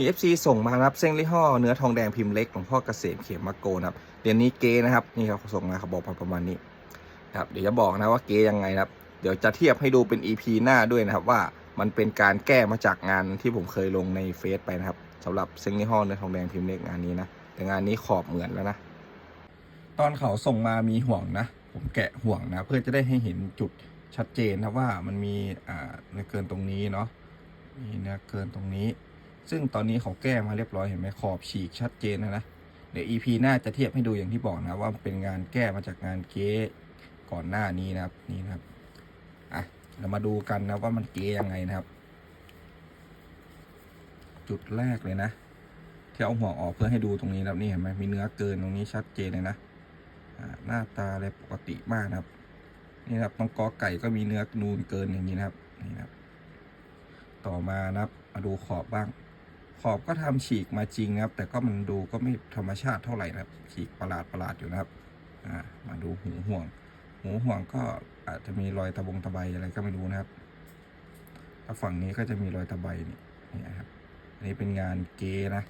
มี FC ส่งมานะครับเส้นลี่ห้อเนื้อทองแดงพิมพ์เล็กหลวงพ่อเกษมเขมมะโกนะครับเดี๋ยวนี้เกนะครับนี่ครับส่งมาเขาบอกมประมาณนี้ครับเดี๋ยวจะบอกนะว่าเกยังไงนะครับ เดี๋ยวจะเทียบให้ดูเป็น EP หน้าด้วยนะครับว่ามันเป็นการแก้มาจากงานที่ผมเคยลงในเฟซไปนะครับสำหรับเส้นลี่ห้อเนื้อทองแดงพิมพ์เล็กงานนี้นะแต่งานนี้ขอบเหมือนแล้วนะ ตอนเขาส่งมามีห่วงนะ ผมแกะห่วงนะ เพื่อจะได้ให้เห็นจุดชัดเจนนะว่ามันมีอ่าเนื้อเกินตรงนี้เนาะมีเนื้อเกินตรงนี้ ซึ่งตอนนี้เขาแก้มาเรียบร้อยเห็นไหมขอบฉีกชัดเจนนะนะเดี๋ยว EP หน้าจะเทียบให้ดูอย่างที่บอกนะว่าเป็นงานแก้มาจากงานเก๊ก่อนหน้านี้นะครับนี่นะครับอะเรามาดูกันนะว่ามันเก๊ยังไงนะครับ จุดแรกเลยนะที่เอาห่วออกเพื่อให้ดูตรงนี้ครับนี่เห็นไหมมีเนื้อเกินตรงนี้ชัดเจนเลยนะอ่าหน้าตาอะไรปกติมากนะครับ นี่นะครับตรงกอไก่ก็มีเนื้อนูนเกินอย่างนี้นะครับนี่นะครับ ต่อมานะครับมาดูขอบบ้าง ขอบก็ทำฉีกมาจริงนะครับ แต่ก็มันดูก็ไม่ธรรมชาติเท่าไหร่นะครับ ฉีกประหลาดประหลาดอยู่นะครับอ่ามาดูหูห่วง หูห่วงก็อาจจะมีรอยตะบงตะไบอะไรก็ไม่รู้นะครับแล้วฝั่งนี้ก็จะมีรอยตะไบนี่นี่ครับอันนี้เป็นงานเกนะ